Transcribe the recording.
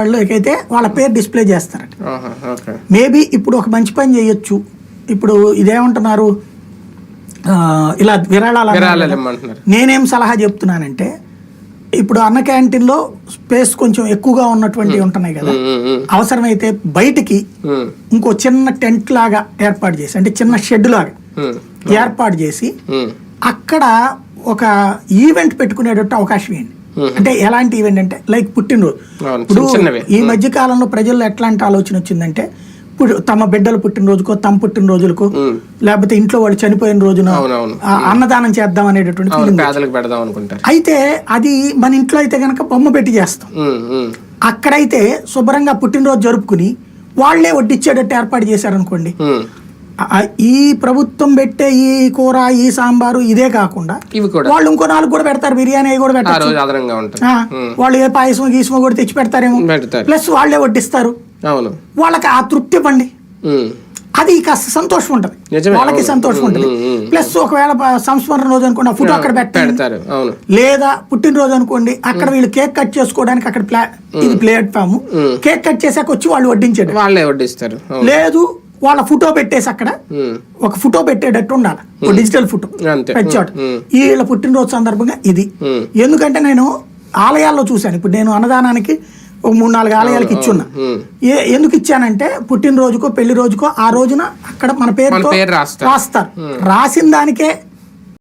వాళ్ళకైతే వాళ్ళ పేరు డిస్ప్లే చేస్తారట. మేబీ ఇప్పుడు ఒక మంచి పని చేయొచ్చు. ఇప్పుడు ఇదేమంటున్నారు? ఇలా విరాళాలు నేనేం సలహా చెప్తున్నానంటే ఇప్పుడు అన్న క్యాంటీన్లో స్పేస్ కొంచెం ఎక్కువగా ఉన్నటువంటి ఉంటున్నాయి కదా. అవసరమైతే బయటికి ఇంకో చిన్న టెంట్ లాగా ఏర్పాటు చేసి అంటే చిన్న షెడ్ లాగా ఏర్పాటు చేసి అక్కడ ఒక ఈవెంట్ పెట్టుకునేటట్టు అవకాశం ఏంటి అంటే ఎలాంటి ఈవెంట్ అంటే లైక్ పుట్టినరోజు. ఇప్పుడు. ఈ మధ్య కాలంలో ప్రజల్లో ఎట్లాంటి ఆలోచన వచ్చిందంటే ఇప్పుడు తమ బిడ్డల పుట్టినరోజుకో తమ పుట్టినరోజులకో. లేకపోతే ఇంట్లో వాళ్ళు చనిపోయిన రోజున అన్నదానం చేద్దాం అనేటటువంటి పెడదాం అనుకుంటారు. అయితే అది మన ఇంట్లో అయితే కనుక బొమ్మ పెట్టి చేస్తాం. అక్కడైతే శుభ్రంగా పుట్టినరోజు జరుపుకుని వాళ్ళే వడ్డిచ్చేటట్టు ఏర్పాటు చేశారనుకోండి ఈ ప్రభుత్వం పెట్టే ఈ కూర ఈ సాంబారు ఇదే కాకుండా వాళ్ళు ఇంకో నాలుగు కూడా పెడతారు బిర్యానీ అవి కూడా ఉంటుంది. వాళ్ళు ఏ పాయసం గీసమో కూడా తెచ్చి పెడతారేమో. పెడతారు. ప్లస్ వాళ్ళే వడ్డిస్తారు. వాళ్ళకి ఆ తృప్తి ఇవ్వండి. ఉమ్, అది కాస్త సంతోషం ఉంటది. వాళ్ళకి. సంతోషం ఉంటది. ప్లస్ ఒకవేళ సంస్మరణ రోజు అనుకోండి ఆ ఫోటో అక్కడ పెట్టండి. పెడతారు లేదా పుట్టినరోజు అనుకోండి అక్కడ వీళ్ళు కేక్ కట్ చేసుకోవడానికి అక్కడ ప్లా ఇది ప్లాట్ఫామ్. కేక్ కట్ చేసాక వచ్చి వాళ్ళు వడ్డించాడు వాళ్ళే వడ్డిస్తారు లేదు వాళ్ళ ఫోటో పెట్టేసి అక్కడ ఒక ఫోటో పెట్టేటట్టు ఉండాలి. ఒక డిజిటల్ ఫోటో. పెంచాడు ఉమ్, వీళ్ళ పుట్టినరోజు సందర్భంగా ఇది. ఎందుకంటే నేను ఆలయాల్లో చూశాను. ఇప్పుడు నేను అన్నదానానికి ఒక మూడు నాలుగు ఆలయాలకు ఇచ్చున్నా. ఏ ఎందుకు ఇచ్చానంటే పుట్టినరోజుకో పెళ్ళి రోజుకో ఆ రోజున అక్కడ మన పేరుతో. రాస్తారు. రాసిన దానికే